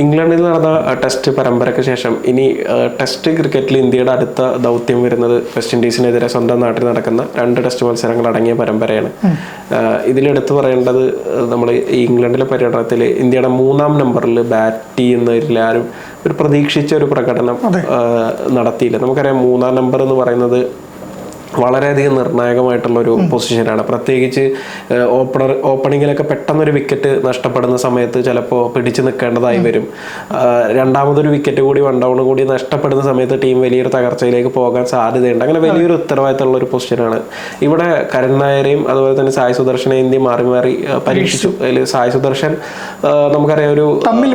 ഇംഗ്ലണ്ടിൽ നടന്ന ടെസ്റ്റ് പരമ്പരയ്ക്ക് ശേഷം ഇനി ടെസ്റ്റ് ക്രിക്കറ്റിൽ ഇന്ത്യയുടെ അടുത്ത ദൗത്യം വരുന്നത് വെസ്റ്റ് ഇൻഡീസിനെതിരെ സ്വന്തം നാട്ടിൽ നടക്കുന്ന രണ്ട് ടെസ്റ്റ് മത്സരങ്ങൾ അടങ്ങിയ പരമ്പരയാണ്. ഇതിലെടുത്തു പറയേണ്ടത് നമ്മൾ ഈ ഇംഗ്ലണ്ടിലെ പര്യടനത്തിൽ ഇന്ത്യയുടെ മൂന്നാം നമ്പറിൽ ബാറ്റ് ചെയ്യുന്നവരിലാരും ഒരു പ്രതീക്ഷിച്ച ഒരു പ്രകടനം നടത്തിയില്ല. നമുക്കറിയാം മൂന്നാം നമ്പർ എന്ന് പറയുന്നത് വളരെയധികം നിർണായകമായിട്ടുള്ള ഒരു പൊസിഷനാണ് പ്രത്യേകിച്ച് ഓപ്പണർ ഓപ്പണിങ്ങിലൊക്കെ പെട്ടെന്നൊരു വിക്കറ്റ് നഷ്ടപ്പെടുന്ന സമയത്ത് ചിലപ്പോൾ പിടിച്ചു നിൽക്കേണ്ടതായി വരും. രണ്ടാമതൊരു വിക്കറ്റ് കൂടി വൺ ഡൗൺ കൂടി നഷ്ടപ്പെടുന്ന സമയത്ത് ടീം വലിയൊരു തകർച്ചയിലേക്ക് പോകാൻ സാധ്യതയുണ്ട്. അങ്ങനെ വലിയൊരു ഉത്തരവാദിത്തമുള്ള ഒരു പൊസിഷനാണ് ഇവിടെ കരൺ നായരെയും അതുപോലെ തന്നെ സായ് സുദർശനെയും ഇന്ത്യ മാറി മാറി പരീക്ഷിച്ചു. അതിൽ സായ് സുദർശൻ നമുക്കറിയാം ഒരു തമ്മിൽ.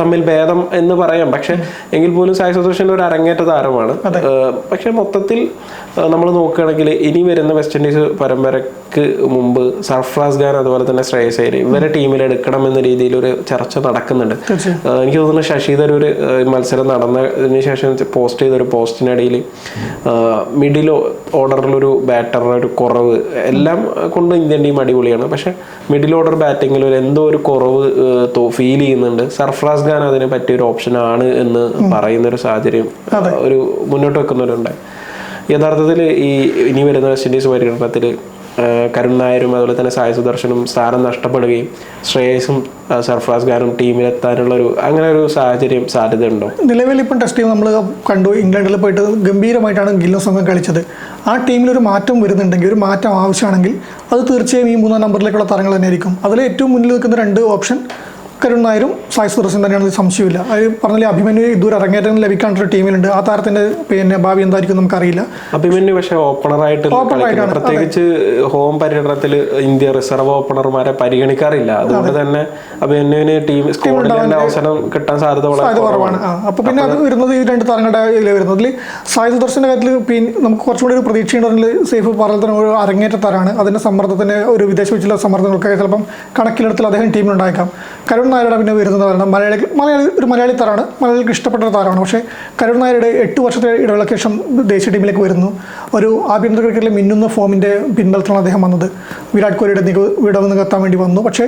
തമ്മിൽ ഭേദം എന്ന് പറയാം. പക്ഷെ എങ്കിൽ പോലും സായി സുദർശൻ ഒരു അരങ്ങേറ്റ താരമാണ്. പക്ഷെ മൊത്തത്തിൽ നമ്മൾ നോക്കുകയാണെങ്കിൽ ഇനി വരുന്ന വെസ്റ്റ് ഇൻഡീസ് പരമ്പരയ്ക്ക് മുമ്പ് സർഫ്രാസ് ഖാൻ അതുപോലെ തന്നെ ശ്രേയസ് അയ്യർ ഇവരെ ടീമിൽ എടുക്കണം എന്ന രീതിയിൽ ഒരു ചർച്ച നടക്കുന്നുണ്ട്. എനിക്ക് തോന്നുന്നു ശശി തരൂർ മത്സരം നടന്നതിന് ശേഷം പോസ്റ്റ് ചെയ്ത ഒരു പോസ്റ്റിനിടയിൽ മിഡിൽ ഓർഡറിലൊരു ബാറ്ററുടെ ഒരു കുറവ് എല്ലാം കൊണ്ട് ഇന്ത്യൻ ടീം അടിപൊളിയാണ്. പക്ഷെ മിഡിൽ ഓർഡർ ബാറ്റിങ്ങിൽ ഒരു എന്തോ ഒരു കുറവ് ഫീൽ ചെയ്യുന്നുണ്ട്. സർഫ്രാസ് ഖാൻ അതിന് പറ്റിയ ഒരു ഓപ്ഷൻ ആണ് എന്ന് പറയുന്ന ഒരു സാഹചര്യം ഒരു മുന്നോട്ട് വെക്കുന്നവരുണ്ടായി യഥാർത്ഥത്തിൽ ഈ ഇനി വരുന്ന വെസ്റ്റ് ഇൻഡീസ് പര്യടനത്തിൽ കരുൺ നായരും അതുപോലെ തന്നെ സായ സുദർശനും സ്ഥാനം നഷ്ടപ്പെടുകയും ശ്രേയസും സർഫ്രാസ് ഖാനും ടീമിലെത്താനുള്ള ഒരു അങ്ങനെ ഒരു സാഹചര്യം സാധ്യതയുണ്ടോ? നിലവിൽ ഇപ്പം ടെസ്റ്റ് ടീം നമ്മൾ കണ്ടു ഇംഗ്ലണ്ടിൽ പോയിട്ട് ഗംഭീരമായിട്ടാണ് ഗില്ലും സംഘം കളിച്ചത്. ആ ടീമിൽ ഒരു മാറ്റം വരുന്നുണ്ടെങ്കിൽ ഒരു മാറ്റം ആവശ്യമാണെങ്കിൽ അത് തീർച്ചയായും ഈ മൂന്നാം നമ്പറിലേക്കുള്ള താരങ്ങൾ തന്നെയായിരിക്കും. അതിൽ ഏറ്റവും മുന്നിൽ നിൽക്കുന്ന രണ്ട് ഓപ്ഷൻ കരുൺ നായരും സായ് സുദർശൻ തന്നെയാണ് സംശയമില്ല. അത് പറഞ്ഞാൽ അഭിമന്യു ഇതുവരെ അരങ്ങേറ്റം ലഭിക്കാണ്ടൊരു ടീമിലുണ്ട്. ആ താരത്തിന്റെ പിന്നെ ഭാവി എന്തായിരിക്കും നമുക്കറിയില്ല. അഭിമന്യു പക്ഷേ ഓപ്പണറായിട്ട് ആയിട്ട് പ്രത്യേകിച്ച് ഹോം പര്യടനത്തിൽ ഇന്ത്യ റിസർവ് ഓപ്പണർമാരെ പരിഗണിക്കാറില്ല. അതുകൊണ്ട് തന്നെ അഭിമന്യുവിന് ടീം സ്കൂളിന്റെ അവസരം കിട്ടാൻ സാധ്യത വളരെ കുറവാണ്. അപ്പൊ പിന്നെ അത് വരുന്നത് ഈ രണ്ട് താരങ്ങളുടെ വരുന്നത്. സായി സുദർശന്റെ കാര്യത്തിൽ പിന്നെ നമുക്ക് കുറച്ചുകൂടി ഒരു പ്രതീക്ഷയുണ്ടെങ്കിൽ സേഫ് പറഞ്ഞ ഒരു അരങ്ങേറ്റ താരാണ് അതിന്റെ സമ്മർദ്ദത്തിന് ഒരു വിദേശ വെച്ചുള്ള സമ്മർദ്ദങ്ങളൊക്കെ ചിലപ്പം കണക്കിലെടുത്തിൽ അദ്ദേഹം ടീമിലുണ്ടായേക്കാം. കരുൺ നായരുടെ പിന്നെ വരുന്നത് കാരണം മലയാളി മലയാളി ഒരു മലയാളി താരമാണ്. മലയാളിക്ക് ഇഷ്ടപ്പെട്ട ഒരു താരമാണ്. പക്ഷേ കരുൺ നായരുടെ എട്ട് വർഷത്തെ ഇടവേളയ്ക്ക് ശേഷം ദേശീയ ടീമിലേക്ക് വരുന്നു. ഒരു ആഭ്യന്തര ക്രിക്കറ്റിലെ മിന്നുന്ന ഫോമിന്റെ പിൻബലത്തിലാണ് അദ്ദേഹം വന്നത്. വിരാട് കോഹ്ലിയുടെ നിക വിടവ് നികത്താൻ വേണ്ടി വന്നു. പക്ഷേ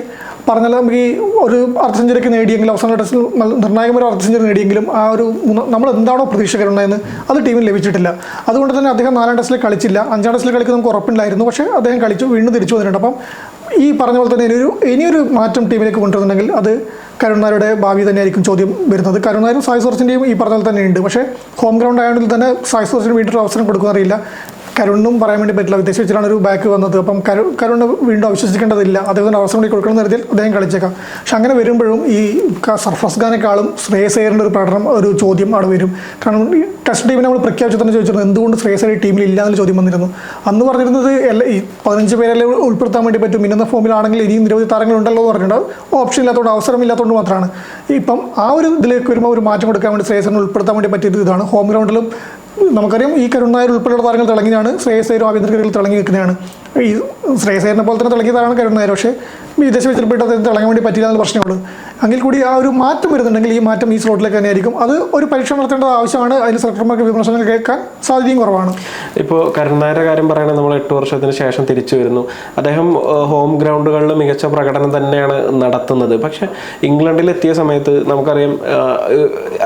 പറഞ്ഞാൽ നമുക്ക് ഈ ഒരു അർദ്ധ സെഞ്ചുറിക്ക് നേടിയെങ്കിലും അവസാന ടെസ്റ്റിൽ ഒരു അർദ്ധ സെഞ്ചുറി നേടിയെങ്കിലും ആ ഒരു നമ്മൾ എന്താണോ പ്രതീക്ഷ പ്രതീക്ഷകരുണ്ടായെന്ന് അത് ടീമിന് ലഭിച്ചിട്ടില്ല. അതുകൊണ്ട് തന്നെ അദ്ദേഹം നാലാം ടെസ്റ്റിൽ കളിച്ചില്ല. അഞ്ചാം ടെസ്റ്റിൽ കളിക്കുന്ന നമുക്ക് ഉറപ്പില്ലായിരുന്നു. പക്ഷേ അദ്ദേഹം കളിച്ചു. വീണ്ടും തിരിച്ചു വന്നിട്ടുണ്ട്. അപ്പം ഈ പറഞ്ഞ പോലെ തന്നെ ഇനിയൊരു ഇനിയൊരു മാറ്റം ടീമിലേക്ക് കൊണ്ടുവരുന്നുണ്ടെങ്കിൽ അത് കരുണാരുടെ ഭാവി തന്നെയായിരിക്കും ചോദ്യം വരുന്നത്. കരുണാരും സായി സോർസിന്റെയും ഈ പറഞ്ഞ പോലെ തന്നെ ഉണ്ട്. പക്ഷേ ഹോം ഗ്രൗണ്ട് ആയതുകൊണ്ട് തന്നെ സായി സോർസിന് വീണ്ടും അവസരം കൊടുക്കുന്നറിയില്ല കരുണും പറയാൻ വേണ്ടി പറ്റില്ല. വിദേശ വെച്ചിട്ടാണ് ഒരു ബാക്ക് വന്നത്. അപ്പം കരു കരുണ് വീണ്ടും അവിശ്വസിക്കേണ്ടതില്ല. അദ്ദേഹത്തിന് അവസരം കൂടി കൊടുക്കണം കരുതിയാൽ അദ്ദേഹം കളിച്ചേക്കാം. പക്ഷെ അങ്ങനെ വരുമ്പോഴും ഈ സർഫസ് ഖാനേക്കാളും ശ്രേയസ് അയ്യറിന്റെ ഒരു പ്രകടനം ഒരു ചോദ്യം അവിടെ വരും. കാരണം ഈ ടെസ്റ്റ് ടീമിനെ നമ്മൾ പ്രഖ്യാപിച്ചു തന്നെ ചോദിച്ചിരുന്നു എന്തുകൊണ്ട് ശ്രേയസ് ടീമിൽ ഇല്ല എന്നൊരു ചോദ്യം വന്നിരുന്നു. അന്ന് പറഞ്ഞിരുന്നത് എല്ലാ ഈ പതിനഞ്ച് പേരെല്ലാം ഉൾപ്പെടുത്താൻ വേണ്ടി പറ്റും. മിന്നുന്ന ഫോമിലാണെങ്കിൽ ഇനിയും നിരവധി താരങ്ങളുണ്ടല്ലോ എന്ന് പറഞ്ഞിട്ടുണ്ട്. ഓപ്ഷൻ ഇല്ലാത്തതുകൊണ്ട് അവസരം ഇല്ലാത്തതുകൊണ്ട് മാത്രമാണ്. ഇപ്പം ആ ഒരു ഇതിലേക്ക് വരുമ്പോൾ ഒരു മാറ്റം കൊടുക്കാൻ വേണ്ടി ശ്രേയസിനെ ഉൾപ്പെടുത്താൻ വേണ്ടി പറ്റിയത് ഇതാണ്. ഹോം ഗ്രൗണ്ടിലും നമുക്കറിയാം ഈ കരുണായർ ഉൾപ്പെടെയുള്ള താരങ്ങൾ തിളങ്ങിയാണ് ശ്രേയസ് അയ്യരും ആഭ്യന്തര ക്രിക്കറ്റിൽ തിളങ്ങി നിൽക്കുന്നതാണ് ഈ ശ്രേയസ് അയ്യറിനെ പോലെ തന്നെ തിളങ്ങിയതാണ് താരമാണ് കരുണായർ പക്ഷേ വിദേശ വെച്ചിട്ട് അദ്ദേഹം തിളങ്ങാൻ വേണ്ടി പറ്റില്ല എന്ന പ്രശ്നമുള്ളൂ എങ്കിൽ കൂടി ആ ഒരു മാറ്റം വരുന്നുണ്ടെങ്കിൽ ഈ മാറ്റം ഈ സ്ലോട്ടിലേക്ക് തന്നെയായിരിക്കും. അത് ഒരു പരീക്ഷ നടത്തേണ്ടത് ആവശ്യമാണ്. അതിന് സെലക്ടർമാർക്ക് വിമർശനം കേൾക്കാൻ സാധ്യതയും കുറവാണ്. ഇപ്പോൾ കരുണാകരന്റെ കാര്യം പറയുകയാണെങ്കിൽ നമ്മൾ എട്ട് വർഷത്തിന് ശേഷം തിരിച്ചു വരുന്നു. അദ്ദേഹം ഹോം ഗ്രൗണ്ടുകളിൽ മികച്ച പ്രകടനം തന്നെയാണ് നടത്തുന്നത്. പക്ഷെ ഇംഗ്ലണ്ടിൽ എത്തിയ സമയത്ത് നമുക്കറിയാം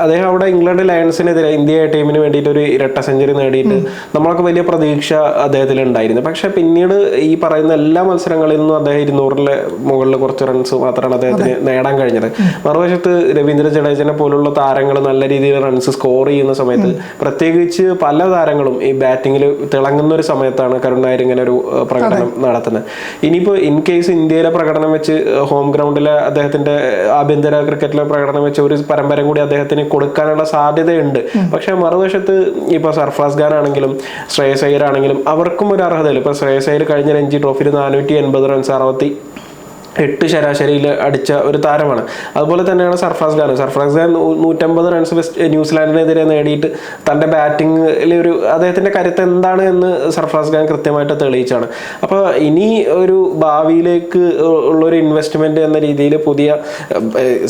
അദ്ദേഹം അവിടെ ഇംഗ്ലണ്ട് ലയൺസിനെതിരെ ഇന്ത്യ ടീമിന് വേണ്ടിയിട്ട് ഒരു ഇരട്ട സെഞ്ചുറി നേടിയിട്ട് നമ്മളൊക്കെ വലിയ പ്രതീക്ഷ അദ്ദേഹത്തിൽ ഉണ്ടായിരുന്നു പക്ഷെ പിന്നീട് ഈ പറയുന്ന എല്ലാ മത്സരങ്ങളിൽ നിന്നും അദ്ദേഹം ഇരുന്നൂറിലെ മുകളിൽ കുറച്ച് റൺസ് മാത്രമാണ് അദ്ദേഹത്തിന് നേടാൻ കഴിഞ്ഞത്. മറുവശത്ത് രവീന്ദ്ര ജഡേജനെ പോലുള്ള താരങ്ങൾ നല്ല രീതിയിൽ റൺസ് സ്കോർ ചെയ്യുന്ന സമയത്ത് പ്രത്യേകിച്ച് പല താരങ്ങളും ഈ ബാറ്റിങ്ങിൽ തിളങ്ങുന്ന ഒരു സമയത്താണ് കരുൺ നായർ ഇങ്ങനെ ഒരു പ്രകടനം നടത്തുന്നത്. ഇനിയിപ്പോൾ ഇൻ കേസ് ഇന്ത്യയിലെ പ്രകടനം വെച്ച് ഹോം ഗ്രൗണ്ടിലെ അദ്ദേഹത്തിന്റെ ആഭ്യന്തര ക്രിക്കറ്റിലെ പ്രകടനം വെച്ച് ഒരു പരമ്പര കൂടി അദ്ദേഹത്തിന് കൊടുക്കാനുള്ള സാധ്യതയുണ്ട്. പക്ഷെ മറുവശത്ത് ഇപ്പൊ സർഫ്രാസ് ഖാൻ ആണെങ്കിലും ശ്രേയസ് അയ്യർ ആണെങ്കിലും അവർക്കും ഒരു അർഹതയില്ല. ഇപ്പൊ ശ്രേയസ് അയ്യർ കഴിഞ്ഞ രഞ്ജി ട്രോഫിയിൽ നാനൂറ്റി എൺപത് റൺസ് അറുപത്തി എട്ട് ശരാശരിയിൽ അടിച്ച ഒരു താരമാണ്. അതുപോലെ തന്നെയാണ് സർഫ്രാസ് ഖാൻ സർഫ്രാസ് ഖാൻ നൂറ്റമ്പത് റൺസ് വെസ്റ്റ് ന്യൂസിലാൻഡിനെതിരെ നേടിയിട്ട് തന്റെ ബാറ്റിങ്ങിൽ ഒരു അദ്ദേഹത്തിന്റെ കരുത്ത് എന്താണ് എന്ന് സർഫ്രാസ് ഖാൻ കൃത്യമായിട്ട് തെളിയിച്ചാണ്. അപ്പോൾ ഇനി ഒരു ഭാവിയിലേക്ക് ഉള്ളൊരു ഇൻവെസ്റ്റ്മെന്റ് എന്ന രീതിയിൽ പുതിയ ഏഹ്,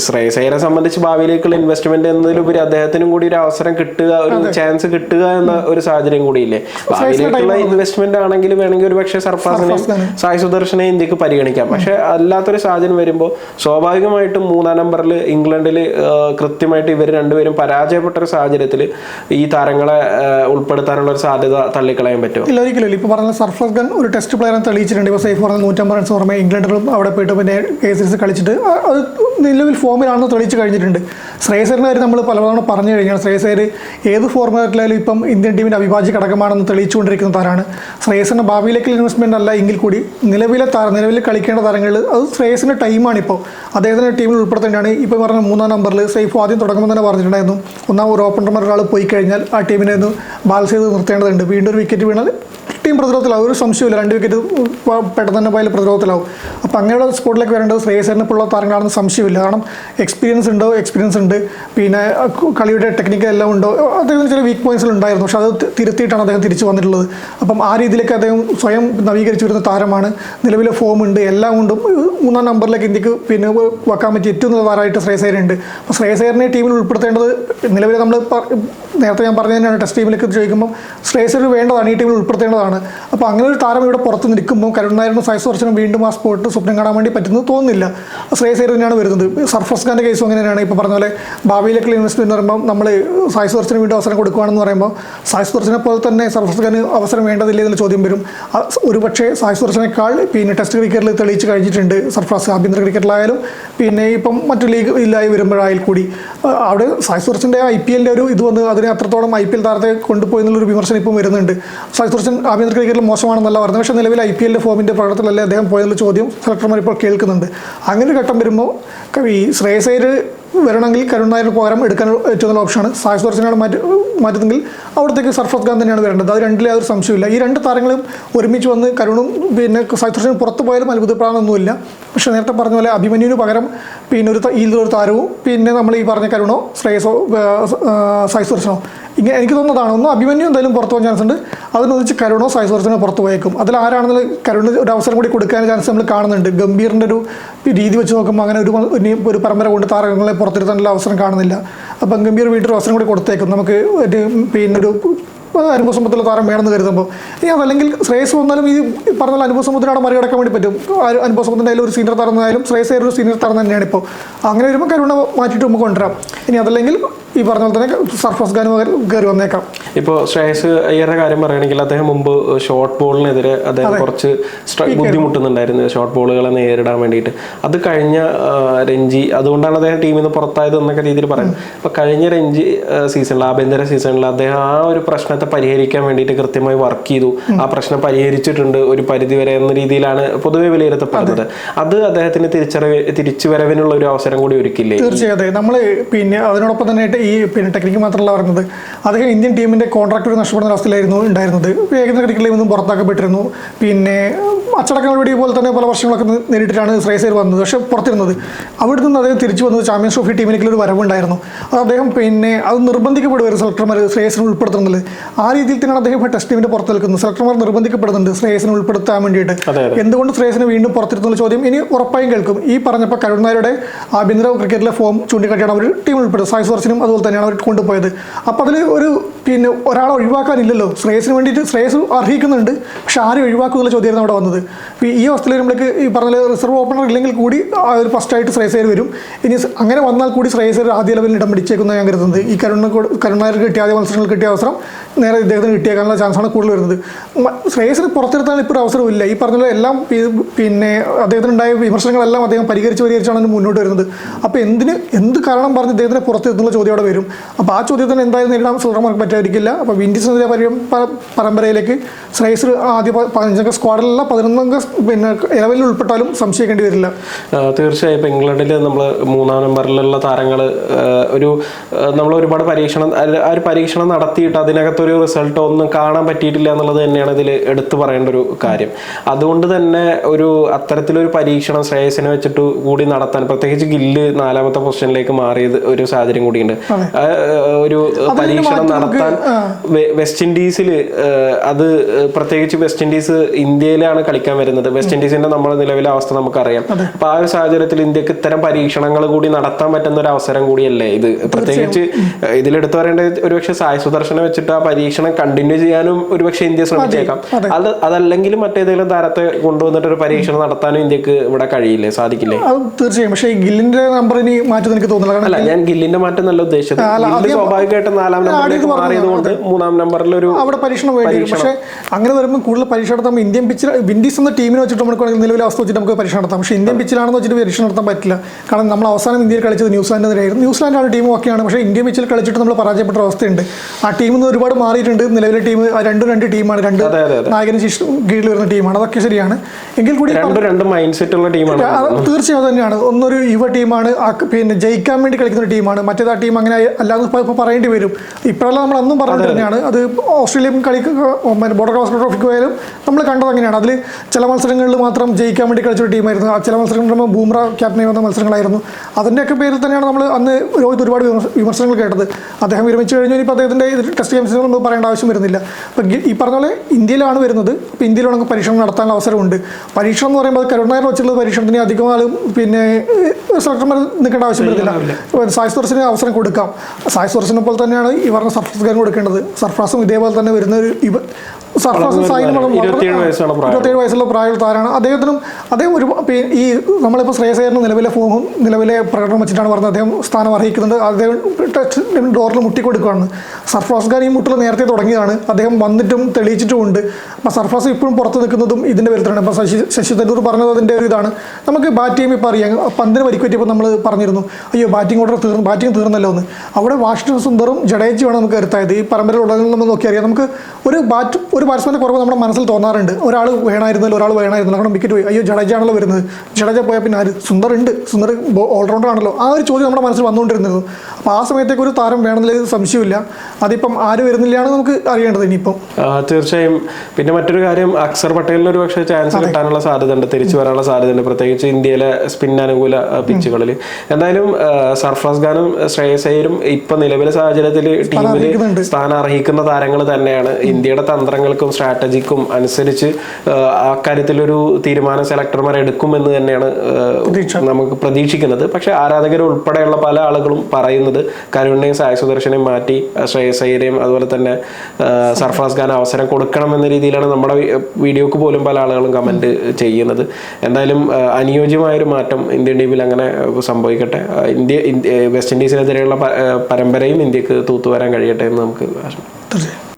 സംബന്ധിച്ച് ഭാവിയിലേക്കുള്ള ഇൻവെസ്റ്റ്മെന്റ് എന്നതിലുപരി അദ്ദേഹത്തിനും കൂടി ഒരു അവസരം കിട്ടുക ഒരു ചാൻസ് കിട്ടുക എന്ന ഒരു സാഹചര്യം കൂടിയില്ലേ? ഭാവിയിലേക്കുള്ള ഇൻവെസ്റ്റ്മെന്റ് ആണെങ്കിലും വേണമെങ്കിൽ ഒരു പക്ഷേ സർഫ്രാസിനെ സായി സുദർശനെ ഇന്ത്യയ്ക്ക് പരിഗണിക്കാം. പക്ഷേ അല്ല അതല്ലാത്തൊരു സാഹചര്യം വരുമ്പോൾ സ്വാഭാവികമായിട്ടും മൂന്നാം നമ്പറിൽ ഇംഗ്ലണ്ടിൽ കൃത്യമായിട്ട് ഇവർ രണ്ടുപേരും പരാജയപ്പെട്ട ഒരു സാഹചര്യത്തിൽ ഈ താരങ്ങളെ ഉൾപ്പെടുത്താനുള്ള ഒരു സാധ്യത തള്ളിക്കളയാൻ പറ്റും ഇല്ല ഒരിക്കലും ഇപ്പോൾ പറഞ്ഞ സർഫസ് ഗൺ ഒരു ടെസ്റ്റ് പ്ലെയർ തെളിയിച്ചിട്ടുണ്ട്. ഇപ്പോൾ സേഫ് പറഞ്ഞ നൂറ്റമ്പത് റൺസ് പുറമെ ഇംഗ്ലണ്ടിലും അവിടെ പോയിട്ട് പിന്നെ കെ കളിച്ചിട്ട് അത് നിലവിൽ ഫോമിലാണെന്ന് തെളിയിച്ച് കഴിഞ്ഞിട്ടുണ്ട്. ശ്രേയസറിന്റെ കാര്യം നമ്മൾ പലതവണ പറഞ്ഞു കഴിഞ്ഞാൽ ശ്രേയസേർ ഏത് ഫോർമാറ്റിലായാലും ഇപ്പം ഇന്ത്യൻ ടീമിന്റെ അവിഭാജ്യ ഘടകമാണെന്ന് തെളിയിച്ചുകൊണ്ടിരിക്കുന്ന താരമാണ്. ശ്രേയസിന്റെ ഭാവിയിലേക്കുള്ള ഇൻവെസ്റ്റ്മെന്റ് അല്ല എങ്കിൽ കൂടി നിലവിലെ താരം നിലവിൽ കളിക്കേണ്ട താരങ്ങളിൽ അത് ശ്രേയസിന്റെ ടൈമാണ് ഇപ്പോൾ അദ്ദേഹത്തിന്റെ ടീമിൽ ഉൾപ്പെടുത്തേണ്ടതാണ്. ഇപ്പോൾ പറഞ്ഞ മൂന്നാം നമ്പറിൽ സേഫ് ആദ്യം തുടങ്ങുമ്പോൾ തന്നെ പറഞ്ഞിട്ടുണ്ടായിരുന്നു. ഒന്നാം ഒരു ഓപ്പണർമാർ ഒരാൾ പോയി കഴിഞ്ഞാൽ ആ ടീമിനെ ഒന്ന് ബാലൻസ് ചെയ്ത് നിർത്തേണ്ടതുണ്ട്. വീണ്ടും ഒരു വിക്കറ്റ് വീണാൽ ടീം പ്രതിരോധത്തിലാവും. ഒരു സംശയമില്ല രണ്ട് വിക്കറ്റ് പെട്ടെന്ന് തന്നെ പോയാൽ പ്രതിരോധത്തിലാവും. അപ്പോൾ അങ്ങനെയുള്ള സ്പോട്ടിലേക്ക് വരേണ്ടത് ശ്രേയസറിനെ പോലുള്ള താരങ്ങളാണെന്ന് സംശയമില്ല. കാരണം എക്സ്പീരിയൻസ് ഉണ്ടോ? എക്സ്പീരിയൻസ് ഉണ്ട്. പിന്നെ കളിയുടെ ടെക്നിക്കൽ എല്ലാം ഉണ്ടോ? അദ്ദേഹത്തിന് ചില വീക്ക് പോയിന്റ്സിൽ ഉണ്ടായിരുന്നു. പക്ഷെ അത് തിരുത്തിയിട്ടാണ് അദ്ദേഹം തിരിച്ചു വന്നിട്ടുള്ളത്. അപ്പം ആ രീതിയിലേക്ക് അദ്ദേഹം സ്വയം നവീകരിച്ചു വരുന്ന താരമാണ്. നിലവിലെ ഫോം ഉണ്ട്. എല്ലാം കൊണ്ടും മൂന്നാം നമ്പറിലേക്ക് ഇന്ത്യയ്ക്ക് പിന്നെ വെക്കാൻ പറ്റിയ ഏറ്റവും നല്ല താരമായിട്ട് ശ്രേയസേരുണ്ട് അപ്പോൾ ശ്രേയസേറിനെ ടീമിൽ ഉൾപ്പെടുത്തേണ്ടത് നിലവിൽ നമ്മൾ നേരത്തെ ഞാൻ പറഞ്ഞു തന്നെയാണ് ടെസ്റ്റ് ടീമിലേക്ക് ചോദിക്കുമ്പോൾ ശ്രേയസേന് വേണ്ടതാണ് ഈ ടീമിൽ ഉൾപ്പെടുത്തേണ്ടതാണ്. അപ്പോൾ അങ്ങനെ ഒരു താരം ഇവിടെ പുറത്ത് നിൽക്കുമ്പോൾ നായരുടെ സൈസ് വർഷനും വീണ്ടും ആ സ്പോട്ട് സ്വപ്നം കാണാൻ വേണ്ടി പറ്റുന്നത് തോന്നുന്നില്ല. ശ്രേയസേർ തന്നെയാണ് വരുന്നത്. സർഫസ് ഖാന്റെ കേസും അങ്ങനെയാണ്. ഇപ്പോൾ പറഞ്ഞ പോലെ ഭാവിയിലേക്കുള്ള ഇൻവെസ്റ്റ്മെന്റ് എന്ന് പറയുമ്പോൾ നമ്മൾ സൈസ് വർഷന് വീണ്ടും അവസരം കൊടുക്കുകയാണെന്ന് പറയുമ്പോൾ സായ്സ് വർഷനെ പോലെ തന്നെ സർഫസ് ഖാന് അവസരം വേണ്ടതില്ലേ എന്നുള്ള ചോദ്യം വരും. ഒരുപക്ഷേ സായ്സ് ദർശനേക്കാൾ പിന്നെ ടെസ്റ്റ് ക്രിക്കറ്റിൽ തെളിയിച്ച് കഴിഞ്ഞിട്ടുണ്ട് സർഫ്രാസ് ആഭ്യന്തര ക്രിക്കറ്റിലായാലും പിന്നെ ഇപ്പം മറ്റു ലീഗ് ഇല്ലായി വരുമ്പോഴായാൽ കൂടി അവിടെ സായ് സുരക്ഷന്റെ ഐ പി എല്ലിന്റെ ഒരു ഇത് വന്ന് അതിനെ അത്രത്തോളം ഐ പി എൽ താരത്തെ കൊണ്ടുപോയി എന്നുള്ളൊരു വിമർശനം ഇപ്പം വരുന്നുണ്ട്. സായ് സുരക്ഷൻ ആഭ്യന്തര ക്രിക്കറ്റിൽ മോശമാണെന്നല്ല പറയുന്നത് പക്ഷേ നിലവിൽ ഐ പി എല്ലിന്റെ ഫോമിന്റെ പ്രകടനത്തിലല്ലേ അദ്ദേഹം പോയെന്നുള്ള ചോദ്യം സെലക്ടർമാർ ഇപ്പോൾ കേൾക്കുന്നുണ്ട്. അങ്ങനെ ഒരു ഘട്ടം വരുമ്പോൾ ഈ ശ്രേയസൈര് വരണമെങ്കിൽ കരുൺ നായർ പകരം എടുക്കാൻ ഏറ്റവും നല്ല ഓപ്ഷനാണ്. സായ് സുദർശനാണ് മാറ്റി മാറ്റുന്നെങ്കിൽ അവിടത്തേക്ക് സർഫത്ത് ഖാൻ തന്നെയാണ് വരേണ്ടത്. അത് രണ്ടിലെ യാതൊരു സംശയമില്ല ഈ രണ്ട് താരങ്ങളും ഒരുമിച്ച് വന്ന് കരുണും പിന്നെ സായ് സുദർശനും പുറത്ത് പോയാലും അത്ഭുതപ്പെടാനൊന്നുമില്ല പക്ഷേ നേരത്തെ പറഞ്ഞ പോലെ അഭിമന്യുവിന് പകരം പിന്നെ ഒരു ഈലൊരു താരവും പിന്നെ നമ്മൾ ഈ പറഞ്ഞ കരുണോ ശ്രേയസോ സായി ദർശനോ ഇങ്ങനെ എനിക്ക് തോന്നുന്നതാണ് ഒന്ന് അഭിമന്യു എന്തായാലും പുറത്തു പോകാൻ ചാൻസ് ഉണ്ട്. അതിനൊന്നിച്ച് കരുണോ സായി സുരക്ഷനോ പുറത്തു പോയേക്കും. അതിൽ ആരാണെന്ന് കരുണ് ഒരു അവസരം കൂടി കൊടുക്കാൻ ചാൻസ് നമ്മൾ കാണുന്നുണ്ട്. ഗംഭീറിന്റെ ഒരു രീതി വെച്ച് നോക്കുമ്പോൾ അങ്ങനെ ഒരു ഒരു പരമ്പര കൊണ്ട് താരങ്ങളെ പുറത്തിരുത്താനുള്ള അവസരം കാണുന്നില്ല. അപ്പം ഗംഭീർ വീട്ടിൽ അവസരം കൂടി കൊടുത്തേക്കും. നമുക്ക് പിന്നെ ഒരു അനുഭവ താരം വേണമെന്ന് കരുതുമ്പോൾ. ഇനി അതല്ലെങ്കിൽ ശ്രേയസ് വന്നാലും ഈ പറഞ്ഞ അനുഭവ മറികടക്കാൻ വേണ്ടി പറ്റും. അനുഭവ സമുദ്രത്തിന്റെ ഒരു സീനിയർ താരം എന്നായാലും ശ്രേയസ് ഒരു സീനിയർ താരം തന്നെയാണ് ഇപ്പോൾ. അങ്ങനെ വരുമ്പോൾ കരുണ മാറ്റിയിട്ട് നമുക്ക് കൊണ്ടുവരാം. ഇനി അതല്ലെങ്കിൽ ഈ പറഞ്ഞ പോലെ തന്നെ സർഫസ് ഖാൻ കയറി വന്നേക്കാം. ഇപ്പോൾ ശ്രേയസ് അയ്യരുടെ കാര്യം പറയുകയാണെങ്കിൽ അദ്ദേഹം മുമ്പ് ഷോർട്ട് ബോളിനെതിരെ അദ്ദേഹം കുറച്ച് ബുദ്ധിമുട്ടുന്നുണ്ടായിരുന്നു ഷോർട്ട് ബോളുകളെ നേരിടാൻ വേണ്ടിയിട്ട്. അത് കഴിഞ്ഞ രഞ്ജി അതുകൊണ്ടാണ് അദ്ദേഹം ടീമിൽ നിന്ന് പുറത്തായത് എന്നൊക്കെ രീതിയിൽ പറയുന്നത് അപ്പോൾ കഴിഞ്ഞ രഞ്ജി സീസണിൽ ആഭ്യന്തര സീസണിൽ അദ്ദേഹം ആ ഒരു പ്രശ്നത്തെ പരിഹരിക്കാൻ വേണ്ടിയിട്ട് കൃത്യമായി വർക്ക് ചെയ്തു. ആ പ്രശ്നം പരിഹരിച്ചിട്ടുണ്ട് ഒരു പരിധി വരെ എന്ന രീതിയിലാണ് പൊതുവെ വിലയിരുത്തപ്പെടുന്നത്. അത്. അദ്ദേഹത്തിന് തിരിച്ചറിവ് തിരിച്ചുവരവിനുള്ള ഒരു അവസരം കൂടി ഒരുക്കില്ലേ? തീർച്ചയായും നമ്മൾ പിന്നെ അതിനോടൊപ്പം തന്നെ ഈ പിന്നെ ടെക്നിക്ക് മാത്രമല്ല പറഞ്ഞത്. അദ്ദേഹം ഇന്ത്യൻ ടീമിന്റെ കോൺട്രാക്ട് നഷ്ടപ്പെടുന്ന അവസ്ഥയിലായിരുന്നു ഉണ്ടായിരുന്നത്. ഏകദിന ക്രിക്കറ്റിൽ നിന്നും പുറത്താക്കപ്പെട്ടിരുന്നു പിന്നെ അച്ചടക്ക നടപടി പോലെ തന്നെ പല വർഷങ്ങളൊക്കെ നേരിട്ടിട്ടാണ് ശ്രേയസേർ വന്നത്. പക്ഷെ പുറത്തിരുന്നത്. അവിടെ നിന്ന് അദ്ദേഹം തിരിച്ചു വന്നത് ചാമ്പ്യൻസ് ട്രോഫി ടീമിലേക്ക് ഒരു വരവുണ്ടായിരുന്നു. അത് അദ്ദേഹം പിന്നെ അത് നിർബന്ധിക്കപ്പെടുമായിരുന്നു സെലക്ടർമാർ ശ്രേയസിനെ ഉൾപ്പെടുത്തുന്നത്. ആ രീതിയിൽ തന്നെയാണ് അദ്ദേഹം ഇപ്പോൾ ടെസ്റ്റ് ടീമിന്റെ പുറത്ത് നിൽക്കുന്നത്. സെലക്ടർമാർ നിർബന്ധിക്കപ്പെടുന്നുണ്ട് ശ്രേയസിനെ ഉൾപ്പെടുത്താൻ വേണ്ടിയിട്ട്. അതെ, അതെ. എന്തുകൊണ്ട് ശ്രേയസിനെ വീണ്ടും പുറത്തിരുത്തുന്ന ചോദ്യം ഇനി ഉറപ്പായും കേൾക്കും. ഈ പറഞ്ഞപ്പോൾ കരുൺ നായരുടെ ആഭ്യന്തര ക്രിക്കറ്റിലെ ഫോം ചൂണ്ടിക്കാട്ടിയാണ് അവർ ടീമിൽ ഉൾപ്പെടുന്നത്. സായ്സ് വർഷനും അതുപോലെ തന്നെയാണ് അവർ കൊണ്ടുപോയത്. അപ്പോൾ അതിൽ ഒരു പിന്നെ ഒരാളെ ഒഴിവാക്കാനില്ലല്ലോ. ശ്രേയസിന് വേണ്ടിയിട്ട് ശ്രേയസ് അർഹിക്കുന്നുണ്ട്. പക്ഷെ ആരും ഒഴിവാക്കുന്നുള്ള ചോദ്യമായിരുന്നു അവിടെ വന്നത്. ഇപ്പോൾ ഈ അവസ്ഥയിൽ വരുമ്പോഴേക്ക് ഈ പറഞ്ഞ റിസർവ് ഓപ്പണർ ഇല്ലെങ്കിൽ കൂടി ആ ഒരു ഫസ്റ്റായിട്ട് ശ്രേയസേർ വരും. ഇനി അങ്ങനെ വന്നാൽ കൂടി ശ്രേയസേർ ആദ്യ ലെവലിൽ ഇടം പിടിച്ചേക്കുന്ന ഞാൻ കരുതുന്നത്. ഈ കരുണ കരുൺ നായർക്ക് കിട്ടിയ ആദ്യ മത്സരങ്ങൾ കിട്ടിയ അവസരം നേരെ ഇദ്ദേഹത്തിന് കിട്ടിയേക്കാനുള്ള ചാൻസാണ് കൂടുതൽ വരുന്നത്. ശ്രേയസിന് പുറത്തെടുത്താൻ ഇപ്പോൾ ഒരു അവസരമില്ല ഈ പറഞ്ഞ എല്ലാം പിന്നെ അദ്ദേഹത്തിനുണ്ടായ വിമർശനങ്ങളെല്ലാം അദ്ദേഹം പരിഹരിച്ച് പരിഹരിച്ചാണ് മുന്നോട്ട് വരുന്നത്. അപ്പോൾ എന്തിന് എന്ത് കാരണം പറഞ്ഞ് ഇദ്ദേഹത്തിനെ പുറത്തിരുത്തുന്ന ചോദ്യം അവിടെ വരും. അപ്പോൾ ആ ചോദ്യത്തിന് എന്തായാലും നേരിടാൻ സുലഭമാർക്ക് പറ്റായിരിക്കില്ല അപ്പോൾ വിൻഡീസിനെതിരെ പരം പരമ്പരയിലേക്ക് ശ്രേയസ് ആദ്യ പതിനഞ്ചംഗ സ്ക്വാഡിലല്ല പതിനൊന്നംഗ പിന്നെ ഇലവലിൽ ഉൾപ്പെട്ടാലും സംശയിക്കേണ്ടി വരില്ല. തീർച്ചയായും. ഇപ്പോൾ ഇംഗ്ലണ്ടിൽ നമ്മൾ മൂന്നാം നമ്പറിലുള്ള താരങ്ങൾ ഒരു നമ്മൾ ഒരുപാട് പരീക്ഷണം ആ ഒരു പരീക്ഷണം നടത്തിയിട്ട് അതിനകത്തൊരു റിസൾട്ട് ഒന്നും കാണാൻ പറ്റിയിട്ടില്ല എന്നുള്ളത് തന്നെയാണ് ഇതിൽ എടുത്തു പറയേണ്ട ഒരു കാര്യം. അതുകൊണ്ട് തന്നെ ഒരു അത്തരത്തിലൊരു പരീക്ഷണം ശ്രേയസിനെ വെച്ചിട്ട് കൂടി നടത്താൻ പ്രത്യേകിച്ച് ഗില്ല് നാലാമത്തെ പൊസിഷനിലേക്ക് മാറിയത് ഒരു സാഹചര്യം കൂടിയുണ്ട്. ഒരു പരീക്ഷണം നടത്താൻ വെസ്റ്റ് ഇൻഡീസിൽ അത് പ്രത്യേകിച്ച് വെസ്റ്റ് ഇൻഡീസ് ഇന്ത്യയിലാണ് കളിക്കാൻ വരുന്നത്. വെസ്റ്റ് ഇൻഡീസിന്റെ നമ്മുടെ നിലവിലെ അവസ്ഥ നമുക്കറിയാം. അപ്പൊ ആ ഒരു സാഹചര്യത്തിൽ ഇന്ത്യയ്ക്ക് ഇത്തരം പരീക്ഷണങ്ങൾ കൂടി നടത്താൻ പറ്റുന്ന ഒരു അവസരം കൂടിയല്ലേ ഇത്? പ്രത്യേകിച്ച് ഇതിലെടുത്തു പറയേണ്ടത് ഒരുപക്ഷെ സായ സുദർശനം വെച്ചിട്ട് ആ പരീക്ഷണം കണ്ടിന്യൂ ചെയ്യാനും ഒരുപക്ഷെ ഇന്ത്യ ശ്രമിച്ചേക്കാം. അത്. അതല്ലെങ്കിലും മറ്റേതെങ്കിലും താരത്തെ കൊണ്ടുവന്നിട്ട് ഒരു പരീക്ഷണം നടത്താനും ഇന്ത്യയ്ക്ക് ഇവിടെ കഴിയില്ലേ? സാധിക്കില്ലേ? തീർച്ചയായും. പക്ഷേ ഗില്ലിന്റെ നമ്പർ ഇനി മാറ്റുമെന്ന് എനിക്ക് തോന്നുന്നില്ല ഞാൻ ഗില്ലിന്റെ മാറ്റം നല്ല ഉദ്ദേശിച്ചത്. സ്വാഭാവികമായിട്ടും നാലാം നമ്പറിലേക്ക് മൂന്നാം നമ്പറിൽ ഒരു അവിടെ പരീക്ഷണം വേണ്ടി പക്ഷേ അങ്ങനെ വരുമ്പോൾ കൂടുതൽ പരീക്ഷ നടത്താൻ ഇന്ത്യൻ പിച്ചിൽ വിൻഡീസ് എന്ന ടീമിനെ വെച്ചിട്ട് നമുക്ക് നിലവിലെ അവസ്ഥ വെച്ചിട്ട് നമുക്ക് പരീക്ഷ നടത്താം. പക്ഷേ ഇന്ത്യൻ പിച്ചിലാണെന്ന് വെച്ചിട്ട് പരീക്ഷ നടത്താൻ പറ്റില്ല. കാരണം നമ്മൾ അവസാനം ഇന്ത്യയിൽ കളിച്ചത് ന്യൂസിലാൻഡിനെതിരായിരുന്നു. ന്യൂസിലാൻഡാണ് ടീം ഓക്കെയാണ് പക്ഷേ ഇന്ത്യൻ പിച്ചിൽ കളിച്ചിട്ട് നമ്മൾ പരാജയപ്പെട്ട അവസ്ഥയുണ്ട്. ആ ടീമിൽ നിന്ന് ഒരുപാട് മാറിയിട്ടുണ്ട്. നിലവിലെ ടീം രണ്ടും രണ്ട് ടീമാണ് രണ്ട് നായകന് ശേഷം കീഴിൽ വരുന്ന ടീമാണ് അതൊക്കെ ശരിയാണ്. എങ്കിൽ കൂടി തീർച്ചയായും അത് തന്നെയാണ്. ഒന്നൊരു യുവ ടീമാണ് പിന്നെ ജയിക്കാൻ വേണ്ടി കളിക്കുന്ന ടീമാണ് മറ്റേതാ ടീം അങ്ങനെ അല്ലാതെ അല്ലാന്ന് ഇപ്പോൾ പറയേണ്ടി വരും. ഇപ്പോഴല്ല നമ്മൾ അന്നും പറഞ്ഞിട്ട് തന്നെയാണ്. അത് ഓസ്ട്രേലിയൻ കളി ബോർഡർ ക്ലാസ് ട്രോഫിക്ക് പോയാലും നമ്മൾ കണ്ടത് അങ്ങനെയാണ്. അതിൽ ചില മത്സരങ്ങളിൽ മാത്രം ജയിക്കാൻ വേണ്ടി കളിച്ചൊരു ടീമായിരുന്നു. ആ ചില മത്സരങ്ങളിൽ ബൂമ്ര ക്യാപ്റ്റനായി വന്ന മത്സരങ്ങളായിരുന്നു. അതിന്റെയൊക്കെ പേരിൽ തന്നെയാണ് നമ്മൾ അന്ന് രോഹിത് ഒരുപാട് വിമർശനങ്ങൾ കേട്ടത്. അദ്ദേഹം വിരമിച്ചു കഴിഞ്ഞാൽ ഇപ്പോൾ അദ്ദേഹത്തിന്റെ ടെസ്റ്റ് ഗെയിംസിനൊന്നും നമ്മൾ പറയേണ്ട ആവശ്യം വരുന്നില്ല. അപ്പം ഈ പറഞ്ഞ പോലെ ഇന്ത്യയിലാണ് വരുന്നത്. അപ്പോൾ ഇന്ത്യയിലാണെങ്കിൽ പരീക്ഷണം നടത്താനുള്ള അവസരമുണ്ട്. പരീക്ഷണം എന്ന് പറയുമ്പോൾ അത് നായർ വെച്ചുള്ള പരീക്ഷണത്തിന് അധികം ആളും പിന്നെ സെലക്ടർമാർ നിൽക്കേണ്ട ആവശ്യം വരുന്നില്ല. സായ് അവസരം അവസരം കൊടുക്കാം. സായ് സുദർശനെ പോലെ തന്നെയാണ് ഈ പറഞ്ഞ സർഫ്രാസ് ഖാൻ കൊടുക്കേണ്ടത്. സർഫ്രാസും ഇതേപോലെ തന്നെ വരുന്ന ഒരു ഇവ സർഫ്രാസും സായിനും ഇരുപത്തേഴ് വയസ്സുള്ള പ്രായമുള്ള താരമാണ് അദ്ദേഹത്തിനും അദ്ദേഹം ഒരു ഈ നമ്മളിപ്പോൾ ശ്രേയസേറിന് നിലവിലെ ഫോമും നിലവിലെ പ്രകടനം വെച്ചിട്ടാണ് പറഞ്ഞത്. അദ്ദേഹം സ്ഥാനം അർഹിക്കുന്നുണ്ട് അദ്ദേഹം ടച്ച് ഡോറിൽ മുട്ടിക്കൊടുക്കുകയാണ് സർഫ്രാസ് ഖാൻ ഈ മുട്ടിൽ നേരത്തെ തുടങ്ങിയതാണ്. അദ്ദേഹം വന്നിട്ടും തെളിയിച്ചിട്ടുമുണ്ട്. അപ്പോൾ സർഫ്രാസ് ഇപ്പോഴും പുറത്ത് നിൽക്കുന്നതും ഇതിന്റെ പേരിലാണ് ഇപ്പോൾ ശശി ശശി തരൂർ പറഞ്ഞത് അതിന്റെ ഒരു ഇതാണ്. നമുക്ക് ബാറ്റ് ചെയ്യുമ്പോൾ ഇപ്പോൾ അറിയാം. പന്തിന് പരിക്കുപറ്റിയപ്പോൾ നമ്മൾ പറഞ്ഞിരുന്നു. അയ്യോ ബാറ്റിംഗ് ഓർഡർ തീർന്നു ബാറ്റിംഗ് തീർന്നല്ലോ എന്ന്. അവിടെ വാഷ്ണു സുന്ദറും ജഡേജുമാണ് നമുക്ക് എടുത്തായത് ഈ പരമ്പരയിലുള്ളതെന്ന് നമ്മൾ നോക്കിയറിയാം നമുക്ക് ഒരു ബാറ്റ് ഒരു ബാറ്റ്സ്മാന്റെ കുറവ് നമ്മുടെ മനസ്സിൽ തോന്നാറുണ്ട്. ഒരാൾ വേണമായിരുന്നല്ലോ ഒരാൾ വേണമായിരുന്നല്ലോ. കാരണം വിക്കറ്റ് പോയി. അയ്യോ ജഡേജ ആണല്ലോ വരുന്നത്. ജഡേജ പോയാൽ പിന്നെ ആര്? സുന്ദർ ഉണ്ട്. സുന്ദർ ഓൾറൗണ്ടർ ആണല്ലോ. ആ ഒരു ചോദ്യം നമ്മുടെ മനസ്സിൽ വന്നുകൊണ്ടിരുന്നത് അപ്പോൾ ആ സമയത്തേക്ക് ഒരു താരം വേണമെന്നതിൽ സംശയമില്ല അതിപ്പം ആര് വരുന്നില്ലാണ് നമുക്ക് അറിയേണ്ടത് ഇനിയിപ്പം. തീർച്ചയായും. പിന്നെ മറ്റൊരു കാര്യം അക്സർ പട്ടേലിന് ഒരു പക്ഷേ ചാൻസ് കിട്ടാനുള്ള സാധ്യതയുണ്ട്. തിരിച്ചു വരാനുള്ള സാധ്യതയുണ്ട്. പ്രത്യേകിച്ച് ഇന്ത്യയിലെ സ്പിൻ അനുകൂല പിച്ചുകളിൽ എന്തായാലും സർഫ്രാസ് ഖാനും ശ്രേയസ് അയ്യരും ഇപ്പൊ നിലവിലെ സാഹചര്യത്തിൽ ടീമിൽ സ്ഥാനം അർഹിക്കുന്ന താരങ്ങൾ തന്നെയാണ്. ഇന്ത്യയുടെ തന്ത്രങ്ങൾക്കും സ്ട്രാറ്റജിക്കും അനുസരിച്ച് ആ, അക്കാര്യത്തിലൊരു തീരുമാനം സെലക്ടർമാർ എടുക്കുമെന്ന് തന്നെയാണ് നമുക്ക് പ്രതീക്ഷിക്കുന്നത്. പക്ഷെ ആരാധകർ ഉൾപ്പെടെയുള്ള പല ആളുകളും പറയുന്നത് കരുണിനെയും സായ സുദർശനെയും മാറ്റി ശ്രേയസ് അയ്യരെയും അതുപോലെ തന്നെ സർഫാസ് സർഫറാസ് ഖാൻ അവസരം കൊടുക്കണം എന്ന രീതിയിലാണ് നമ്മുടെ വീഡിയോക്ക് പോലും പല ആളുകളും കമന്റ് ചെയ്യുന്നത്. എന്തായാലും അനുയോജ്യമായൊരു മാറ്റം ഇന്ത്യൻ ടീമിൽ അങ്ങനെ സംഭവിക്കട്ടെ. ഇന്ത്യ വെസ്റ്റ് ഇൻഡീസിനെതിരെയുള്ള പരമ്പരയും ഇന്ത്യയ്ക്ക് തൂത്തുവരാൻ കഴിയട്ടെ എന്ന് നമുക്ക്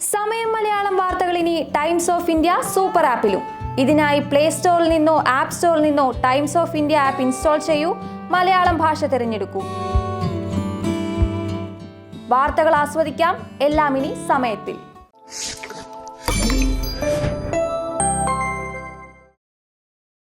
സമയം മലയാളം വാർത്തകൾ ഇനി ടൈംസ് ഓഫ് ഇന്ത്യ സൂപ്പർ ആപ്പിലും. ഇതിനായി പ്ലേ സ്റ്റോറിൽ നിന്നോ ആപ്പ് സ്റ്റോറിൽ നിന്നോ Times of India app install ചെയ്യൂ. മലയാളം ഭാഷ തിരഞ്ഞെടുക്കൂ. വാർത്തകൾ ആസ്വദിക്കാം. എല്ലാം ഇനി സമയത്തിൽ.